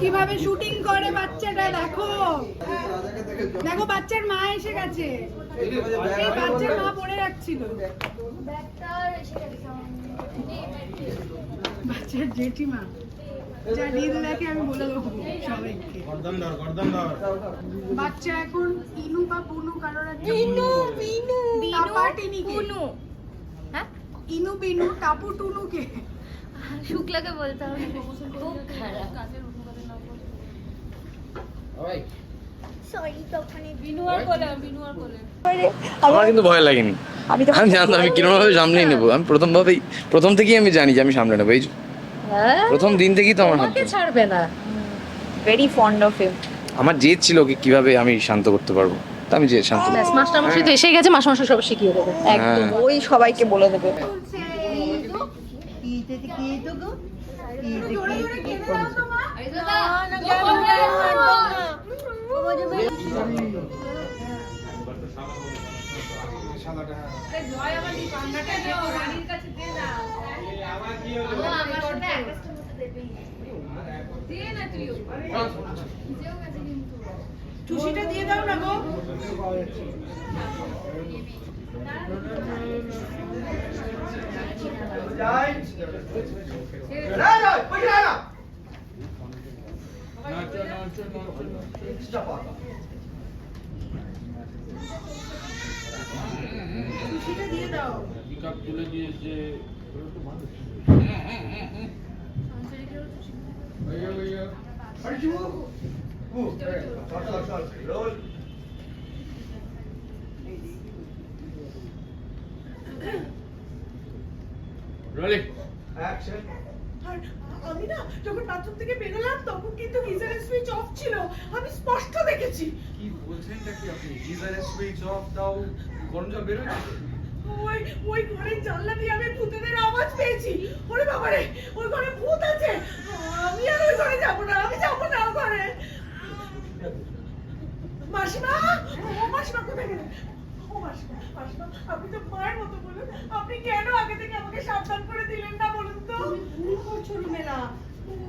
কীভাবে শুটিং করে বাচ্চাটা দেখো। দেখো বাচ্চার মা এসে গেছে। বাচ্চার মা পড়ে বাচ্চার জেঠিমা যা রিল দেখে আমি বলে দেবো সবাইকে। গর্দন ধর গর্দন ধর বাচ্চা এখন ইনু বা পুনু কারোর একটা বিনু বিনু হ্যাঁ? ইনু বিনু টাপু টুনুকে। শুক্লাকে বলতে হবে। খুব খারাপ সরি তখন বিনু আর বলে বিনু আর বলে আমার কিন্তু ভয় লাগেনি। আমি জানতাম আমি কীরকম ভাবে সামলেই নেব। আমি প্রথম ভাবেই প্রথম থেকেই আমি জানি যে আমি সামলে নেব এই যে। প্রথম দিন থেকেই তো আমার হাত ছাড়বে না। ভেরি ফন্ড অফ হিম আমার জেদ ছিল ওকে কীভাবে আমি শান্ত করতে পারব। তা আমি যে শান্ত ব্যাস মাস্টারমশাই তো এসে গেছে মাস্টারমশাই সব শিখিয়ে দেবে। একদম হ্যাঁ। ওই সবাইকে বলে দেবে। জোরে জোরে কেঁদে দাও তো মা টুসিটা দিয়ে দাও না। দিয়ে দাও পিকআপ তুলে দিয়েছে রোলিং আর আমি না যখন বাথরুম থেকে বেরোলাম তখন কিন্তু গিজারের সুইচ অফ ছিল। আমি স্পষ্ট দেখেছি। কি বলছেনটা কি আপনি? গিজারের সুইচ অফ দাও গরম জল বেরোয় ওই ওই ঘরের জানলা দিয়ে আমি ভূতেদের আওয়াজ পেয়েছি। ওরে বাবারে ওই ঘরে ভূত আছে। আমি আর ওই ঘরে যাব না আমি যাব না ওই ঘরে। মাসিমা ও মাসিমা কোথায় গেলেন? ও মাসিমা মাসিমা আপনি তো মায়ের মতো বলুন। আপনি কেন আগে থেকে আমাকে সাবধান করে দিলেন না বলুন? তো ভুল করছ রুমেলা।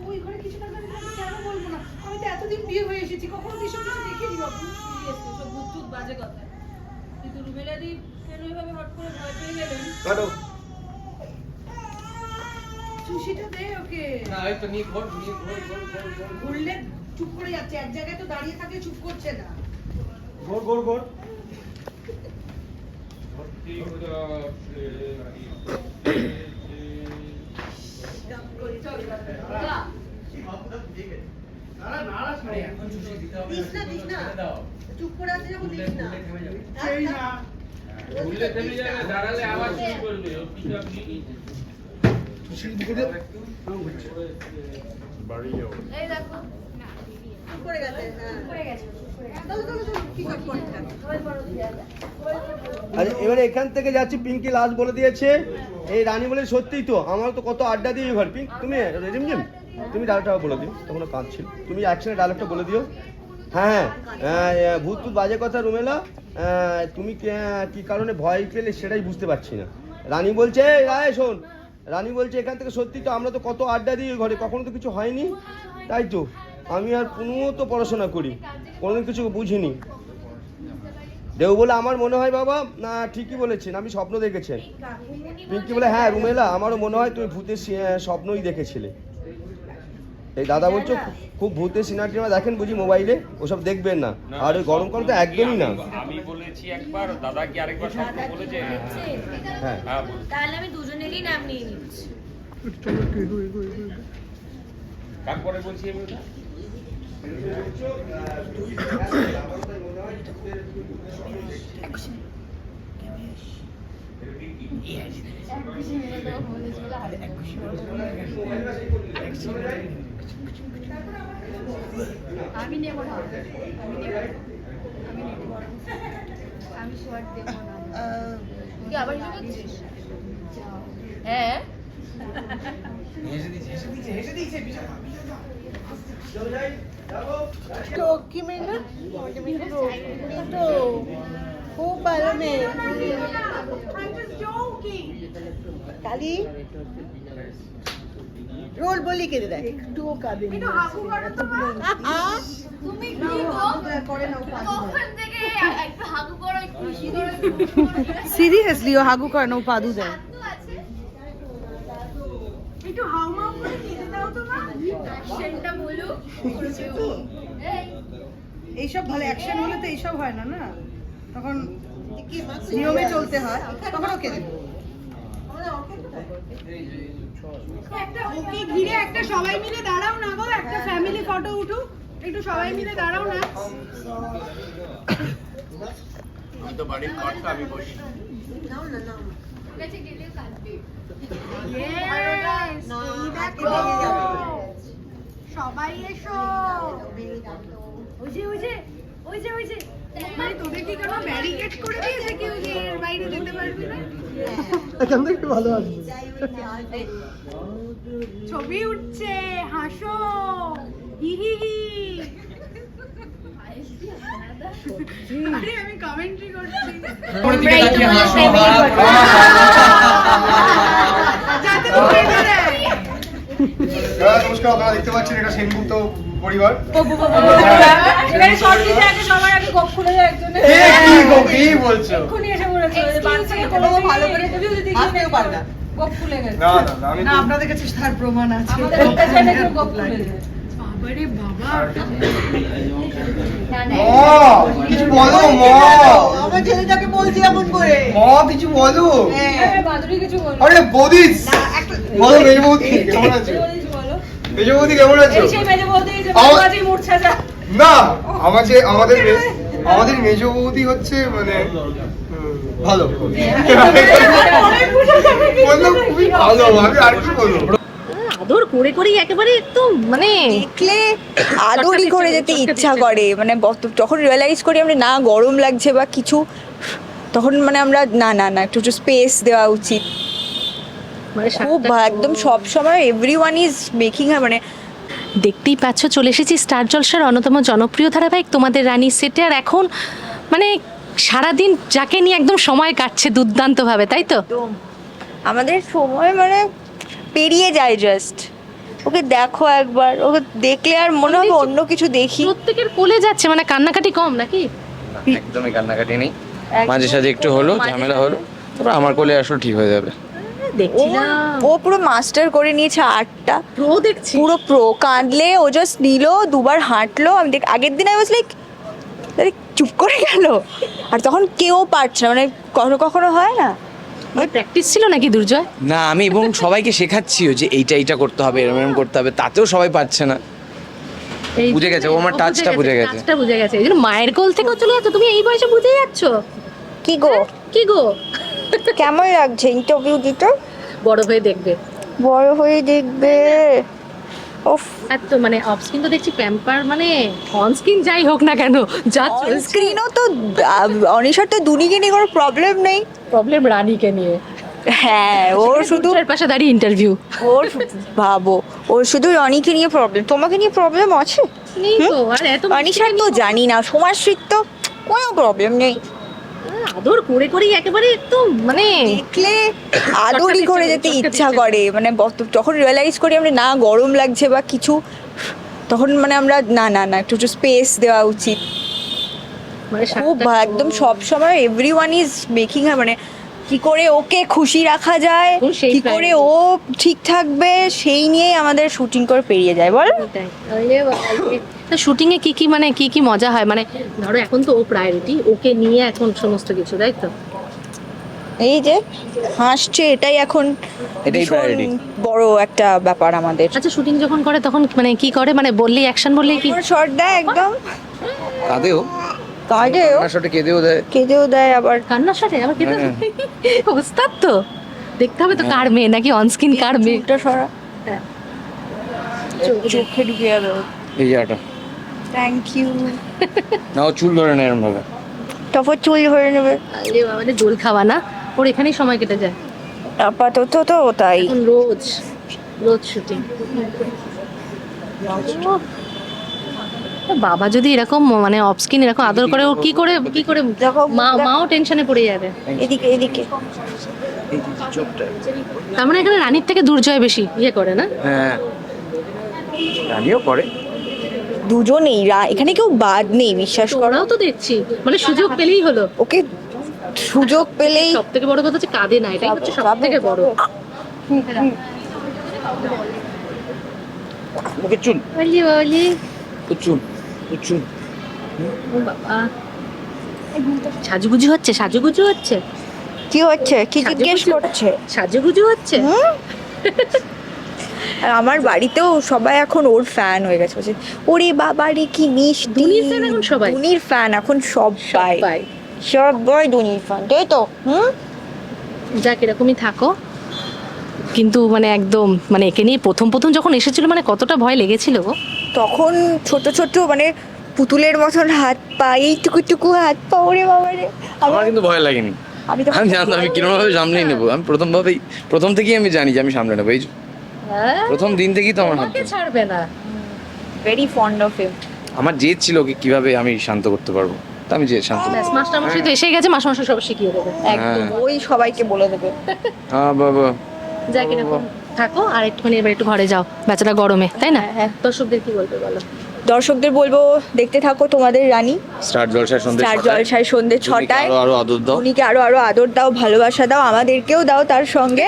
ওই ঘরে কিছু না আমি কেন বলব না? আমি তো এতদিন বিয়ে হয়ে এসেছি কখনো বিষয় কিছু দেখিনি। বাবু সব ভূত বাজে কথা। কিন্তু রুমেলাদি কেন এভাবে হট করে ভয় পেয়ে গেলেন? কাটো। সুশিটা দে ওকে। না এই তো নিয়ে ঘর নিয়ে ঘর ঘর ঘর ঘর। ঘুরলে চুপ করে যাচ্ছে এক জায়গায় তো দাঁড়িয়ে থাকে চুপ করছে না। ঘর ঘর ঘর। দিস না দিস না। চুপ করে আছে যখন দিস না। সেই না। ভুললে থেমে যাবে দাঁড়ালে আবার শুরু করবে। ও পিকআপ নিয়ে নিয়েছে এই দেখো। চুপ করে গেছে হ্যাঁ। পড়ে গেছে চলো চলো চলো কি কর পয়েন্টটা এবারে এখান থেকে যাচ্ছি পিঙ্কি লাস্ট বলে দিয়েছে। এই রানী বলে সত্যিই তো আমার তো কত আড্ডা দিয়ে ঘর পিঙ্ক তুমি রিমঝিম তুমি ডায়লগটা বলে দিও তখন কাঁদছিল। তুমি অ্যাকশনে ডায়লগটা বলে দিও। হ্যাঁ হ্যাঁ আহ, ভূত ভূত বাজে কথা রুমেলা। আহ, তুমি কে- কারণে ভয় পেলে সেটাই বুঝতে পারছি না। রানী বলছে রায় শোন। রানী বলছে এখান থেকে সত্যি তো আমরা তো কত আড্ডা দিই ঘরে কখনো তো কিছু হয়নি? তাই তো আমি আর পুনুও তো পড়াশোনা করি কোনো কিছু বুঝিনি। দেও বলে আমার মনে হয় বাবা না ঠিকই বলেছেন আমি স্বপ্ন দেখেছেন পিঙ্কি বলে হ্যাঁ রুমেলা আমারও মনে হয় তুমি ভূতের স্বপ্নই দেখেছিলে। এই দাদা বলছো খুব ভূতের সিনেমা টিনেমা দেখেন বুঝি মোবাইলে ওসব দেখবেন না। আর ওই গরমকাল তো একদমই না। আমি বলেছি একবার দাদা কি আরেকবার স্বপ্ন বলেছে। হ্যাঁ হ্যাঁ তাহলে আমি দুজনেরই নাম নিয়ে নিচ্ছি। তারপরে বলছি আমি ওটা? আমি নেব না। আমি নেব। আমি নেব। আমি শর্ট দেব না। তুই আবার হিসেবে করছিস? হ্যাঁ? লক্ষ্মী মেয়ে না তো খুব ভালো মেয়ে। কালি? রোল বলি কেঁদে দেয় একটুও কাঁদে একটু হাগু করো তো তুমি কি গো? করে নাও কখন থেকে একটু হাগু করো খুশি করো সিরিয়াসলি ও হাগু করে না ও পাদু দেয়। একটু হাউমাউ করে কেঁদে দাও তো মা। সেটা বলুক। এইসব ভালো অ্যাকশন হলে তো এইসব হয় না না? তখন নিয়মে চলতে হয়। তখন ওকে দেবো একটা ওকে ঘিরে একটা সবাই মিলে দাঁড়াও না গো একটা ফ্যামিলি ফটো উঠুক। একটু সবাই মিলে দাঁড়াও না। আমি তো বাড়ির কর্তা আমি বসি। Yes! এই দেখো। সবাই এসো। ওই যে ওই যে ওই যে ওই যে। মানে তোদের কি কোনো ব্যারিকেড করে দিয়েছে কেউ যে এর বাইরে যেতে পারবি না? এখান থেকে ভালো আসবে। ছবি উঠছে হাসো। হি হি হি। আরে আমি কমেন্ট্রি করছি। যাতে নমস্কার আপনারা দেখতে পাচ্ছেন এটা সেনগুপ্ত পরিবার? এখানে শর্ট দিতে আগে সবার আগে গপ খুলে যায় একজনে। কি গো, কি বলছো? এক্ষুনি এসে বলেছে যে বাচ্চাকে কোনো ভালো করে তুমি যদি দেখিয়ে পারবে গপ খুলে গেছে না না না আমি না আপনাদের কাছে তার প্রমাণ আছে। কিছু বলো আমার ছেলেটাকে বলছি এমন করে। মা কিছু বলো। হ্যাঁ, মাধুরী কিছু বলো। আরে বদিস। বলো মেয়ে বৌদি কেমন আছো? কিছু বলো। মেয়ে বৌদি কেমন আছো? না আমার যে। আমাদের আমাদের মেজ বৌদি হচ্ছে মানে ভালো। খুবই ভালো আমি আর কি বলব? আদর করে করেই একেবারে একদম মানে দেখলে আদরই করে যেতে ইচ্ছা করে। মানে যখন রিয়েলাইজ করি আমরা না গরম লাগছে বা কিছু তখন মানে আমরা না না না একটু একটু স্পেস দেওয়া উচিত। মানে খুব একদম সব সময় এভরি ওয়ান ইজ মেকিং মানে দেখতেই পাচ্ছ চলে এসেছি স্টার জলসার অন্যতম জনপ্রিয় ধারাবাহিক তোমাদের রানী সেটে। আর এখন মানে সারাদিন যাকে নিয়ে একদম সময় কাটছে দুর্দান্তভাবে তাই তো? আমাদের সময় মানে পেরিয়ে যায় জাস্ট ওকে দেখো একবার ওকে দেখলে আর মনে হবে অন্য কিছু দেখি। প্রত্যেকের কোলে যাচ্ছে মানে কান্নাকাটি কম নাকি? একদমই কান্নাকাটি নেই। মাঝে সাঝে একটু হলো ঝামেলা হলো তারপর আমার কোলে আসলে ঠিক হয়ে যাবে। ও দেখছিলাম। ও পুরো মাস্টার করে নিয়েছে আটটা প্রো দেখছি পুরো প্রো কাঁদলে ও জাস্ট নিল দুবার হাঁটলো। আমি দেখ আগের দিন আই ওয়াজ লাইক চুপ করে গেল। আর তখন কেউ পারছে না মানে কখনো কখনো হয় না। প্র্যাকটিস ছিল নাকি দুর্জয়? না আমি এবং সবাইকে শেখাচ্ছিও যে এইটা এইটা করতে হবে এরম এরম করতে হবে তাতেও সবাই পারছে না। বুঝে গেছে, ও আমার touchটা বুঝে গেছে। touchটা বুঝে গেছে। এই জন্য মায়ের কোল থেকেও চলে যাচ্ছ তুমি এই বয়সে বুঝে যাচ্ছ? কি গো? কি গো? কেমন লাগছে ইন্টারভিউ দিতে? বড় হয়ে দেখবে। বড় হয়ে দেখবে। আর তো মানে অফ স্ক্রিন তো দেখছি প্যাম্পার মানে অন স্ক্রিন যাই হোক না কেন যা স্ক্রিনও তো অনিশার তো দুনিকে নিয়ে কোনো প্রবলেম নেই। প্রবলেম রানীকে নিয়ে। হ্যাঁ ওর শুধু পাশে দাঁড়িয়ে ইন্টারভিউ ওর ভাবো ওর শুধু রনিকে নিয়ে প্রবলেম তোমাকে নিয়ে প্রবলেম আছে? নেই তো আর এত অনিশার তো জানি না সমাজশ্রীর তো কোনো প্রবলেম নেই। আদর করে করেই একেবারে একদম মানে দেখলে আদরই করে যেতে ইচ্ছা করে। মানে যখন রিয়েলাইজ করি আমরা না গরম লাগছে বা কিছু তখন মানে আমরা না না না একটু একটু স্পেস দেওয়া উচিত। মানে খুব একদম সব সময় এভরি ওয়ান ইজ মেকিং মানে কি করে ওকে খুশি রাখা যায় কি করে ও ঠিক থাকবে সেই নিয়েই আমাদের শুটিং করে পেরিয়ে যায় বল। তো শুটিং এ কি কি মানে কি কি মজা হয়? মানে ধরো এখন তো ও প্রায়োরিটি ওকে নিয়ে এখন সমস্ত কিছু তাই তো? এই যে হাসছে এটাই এখন এটাই বড় একটা ব্যাপার আমাদের। আচ্ছা শুটিং যখন করে তখন মানে কি করে? মানে বললেই অ্যাকশন বললেই কি? শর্ট দেয় একদম। কাঁদেও? কাঁদেও। সাথে কেঁদেও দেয়। কেঁদেও দেয় আবার। কান্নার সাথে আবার কেটে হ্যাঁ। ওস্তাদ তো। দেখতে হবে তো কার মেয়ে নাকি অন স্ক্রিন কার মেয়ে? চুলটা সরা। হ্যাঁ। চোখে ঢুকে যাবে এই জায়গাটা। থ্যাংক ইউ না চুল ধরে না এরম ভাবে তারপর চুল ধরে নেবে। আরে বাবা রে দোল খাওয়া না? ওর এখানেই সময় কেটে যায়। আপাতত তো তাই। রোজ রোজ শুটিং বাবা যদি এরকম মানে অফ স্ক্রিন এরকম আদর করে ও কি করে কি করে দেখো, মা মাও টেনশনে পড়ে যাবে। এদিকে এদিকে। তার মানে এখানে রানীর থেকে দুর্জয় বেশি ইয়ে করে না? হ্যাঁ। রানিও করে দুজনেই রা- এখানে কেউ বাদ নেই বিশ্বাস করো। তো দেখছি মানে সুযোগ পেলেই হলো। ওকে সুযোগ পেলেই সব থেকে বড় কথা হচ্ছে কাঁদে না এটাই হচ্ছে সব থেকে বড়। ওকে চুন। বলি বলি। চুন চুন। সাজুগুজু হচ্ছে সাজুগুজু হচ্ছে। কি হচ্ছে? কি জিজ্ঞেস করছে? সাজুগুজু হচ্ছে? আমার বাড়িতেও সবাই এখন ওর ফ্যান হয়ে গেছে। বলছে ওরে বাবা রে কি মিষ্টি। এখন সবাই? ধোনির ফ্যান এখন সবাই। বাই সবাই ধোনির ফ্যান তাই তো? হুম? যাক এরকমই থাকো। কিন্তু মানে একদম মানে একে নিয়ে প্রথম প্রথম যখন এসেছিল মানে কতটা ভয় লেগেছিল গো। তখন ছোট ছোট মানে পুতুলের মতন হাত পা এইটুকু টুকু হাত পা ওরে বাবা রে। আমার কিন্তু ভয় লাগেনি। আমি জানতাম আমি কীরকম ভাবে সামলেই নেব। আমি প্রথম ভাবেই প্রথম থেকেই আমি জানি যে আমি সামলে নেব। এই প্রথম দিন থেকেই তো আমার হাত ছাড়বে না। ভেরি ফন্ড অফ হিম আমার জেদ ছিল কি কীভাবে আমি শান্ত করতে পারব। তা আমি জেদ শান্ত। ব্যাস মাস্টারমশাই তো এসে গেছে মাস্টারমশাই সব শিখিয়ে দেবে। একদম হ্যাঁ। ওই সবাইকে বলে দেবে। হ্যাঁ বাবা। যা এরকম থাকো আর একটুখানি এবার একটু ঘরে যাও। বেচারা গরমে তাই না? হ্যাঁ, হ্যাঁ। দর্শকদের কি বলবে বলো? দর্শকদের বলব দেখতে থাকো তোমাদের রানী। স্টার জলসায় সন্ধ্যে চার জলসায় সন্ধ্যে ছটায়। আরও আরও আদর দাও। উনিকে আরও আরও আদর দাও ভালোবাসা দাও আমাদেরকেও দাও তার সঙ্গে।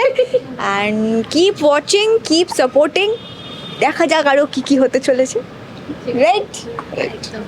And keep watching keep supporting দেখা যাক আরও কি কি হতে চলেছে। রাইট একদম।